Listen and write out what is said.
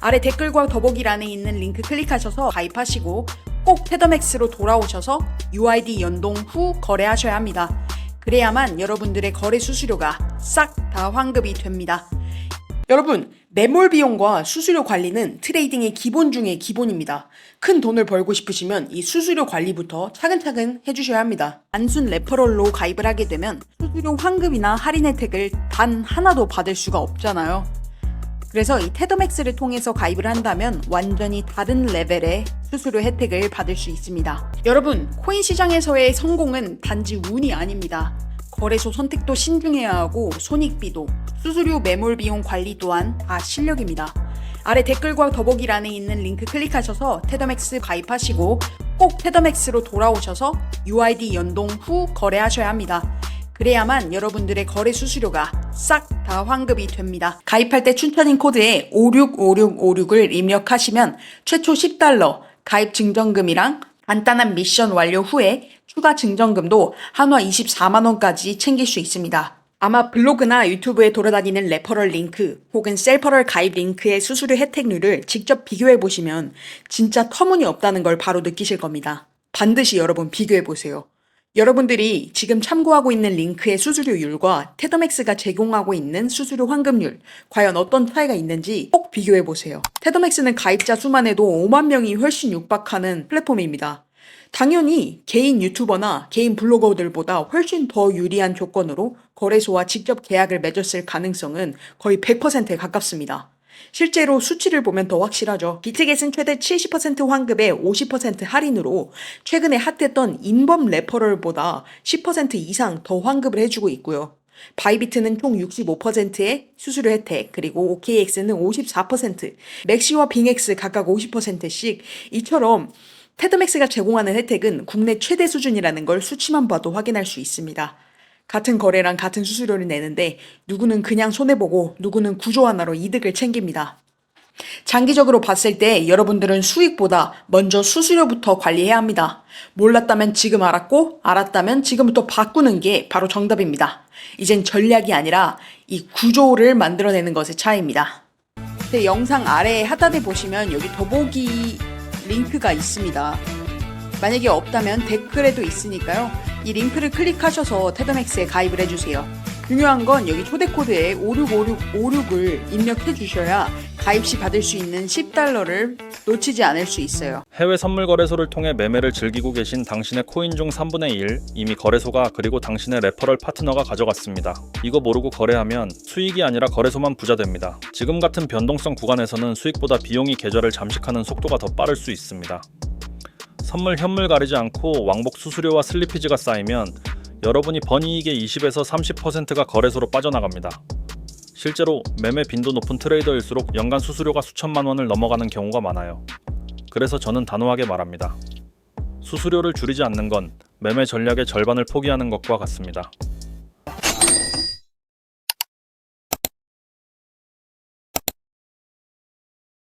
아래 댓글과 더보기란에 있는 링크 클릭하셔서 가입하시고 꼭 테더맥스로 돌아오셔서 UID 연동 후 거래하셔야 합니다. 그래야만 여러분들의 거래 수수료가 싹 다 환급이 됩니다. 여러분, 매몰 비용과 수수료 관리는 트레이딩의 기본 중의 기본입니다. 큰 돈을 벌고 싶으시면 이 수수료 관리부터 차근차근 해주셔야 합니다. 단순 레퍼럴로 가입을 하게 되면 수수료 환급이나 할인 혜택을 단 하나도 받을 수가 없잖아요. 그래서 이 테더맥스를 통해서 가입을 한다면 완전히 다른 레벨의 수수료 혜택을 받을 수 있습니다. 여러분, 코인 시장에서의 성공은 단지 운이 아닙니다. 거래소 선택도 신중해야 하고 손익비도 수수료 매몰 비용 관리 또한 다 실력입니다. 아래 댓글과 더보기란에 있는 링크 클릭하셔서 테더맥스 가입하시고 꼭 테더맥스로 돌아오셔서 UID 연동 후 거래하셔야 합니다. 그래야만 여러분들의 거래 수수료가 싹 다 환급이 됩니다. 가입할 때 추천인 코드에 565656을 입력하시면 최초 10달러 가입 증정금이랑 간단한 미션 완료 후에 추가 증정금도 한화 24만원까지 챙길 수 있습니다. 아마 블로그나 유튜브에 돌아다니는 레퍼럴 링크 혹은 셀퍼럴 가입 링크의 수수료 혜택률을 직접 비교해 보시면 진짜 터무니없다는 걸 바로 느끼실 겁니다. 반드시 여러분 비교해 보세요. 여러분들이 지금 참고하고 있는 링크의 수수료율과 테더맥스가 제공하고 있는 수수료 환급률, 과연 어떤 차이가 있는지 꼭 비교해 보세요. 테더맥스는 가입자 수만 해도 5만 명이 훨씬 육박하는 플랫폼입니다. 당연히 개인 유튜버나 개인 블로거들보다 훨씬 더 유리한 조건으로 거래소와 직접 계약을 맺었을 가능성은 거의 100%에 가깝습니다. 실제로 수치를 보면 더 확실하죠. 비트겟은 최대 70% 환급에 50% 할인으로 최근에 핫했던 인범 레퍼럴보다 10% 이상 더 환급을 해주고 있고요. 바이비트는 총 65%의 수수료 혜택, 그리고 OKX는 54%, 맥시와 빙엑스 각각 50%씩 이처럼 테드맥스가 제공하는 혜택은 국내 최대 수준이라는 걸 수치만 봐도 확인할 수 있습니다. 같은 거래랑 같은 수수료를 내는데 누구는 그냥 손해보고 누구는 구조 하나로 이득을 챙깁니다. 장기적으로 봤을 때 여러분들은 수익보다 먼저 수수료부터 관리해야 합니다. 몰랐다면 지금 알았고 알았다면 지금부터 바꾸는 게 바로 정답입니다. 이젠 전략이 아니라 이 구조를 만들어내는 것의 차이입니다. 네, 영상 아래 하단에 보시면 여기 더보기 링크가 있습니다. 만약에 없다면 댓글에도 있으니까요. 이 링크를 클릭하셔서 테더맥스에 가입을 해주세요. 중요한 건 여기 초대 코드에 565656을 입력해 주셔야 가입 시 받을 수 있는 10달러를 놓치지 않을 수 있어요. 해외 선물 거래소를 통해 매매를 즐기고 계신 당신의 코인 중 3분의 1 이미 거래소가 그리고 당신의 레퍼럴 파트너가 가져갔습니다. 이거 모르고 거래하면 수익이 아니라 거래소만 부자 됩니다. 지금 같은 변동성 구간에서는 수익보다 비용이 계좌를 잠식하는 속도가 더 빠를 수 있습니다. 선물 현물 가리지 않고 왕복 수수료와 슬리피지가 쌓이면 여러분이 번 이익의 20에서 30%가 거래소로 빠져나갑니다. 실제로 매매 빈도 높은 트레이더일수록 연간 수수료가 수천만 원을 넘어가는 경우가 많아요. 그래서 저는 단호하게 말합니다. 수수료를 줄이지 않는 건 매매 전략의 절반을 포기하는 것과 같습니다.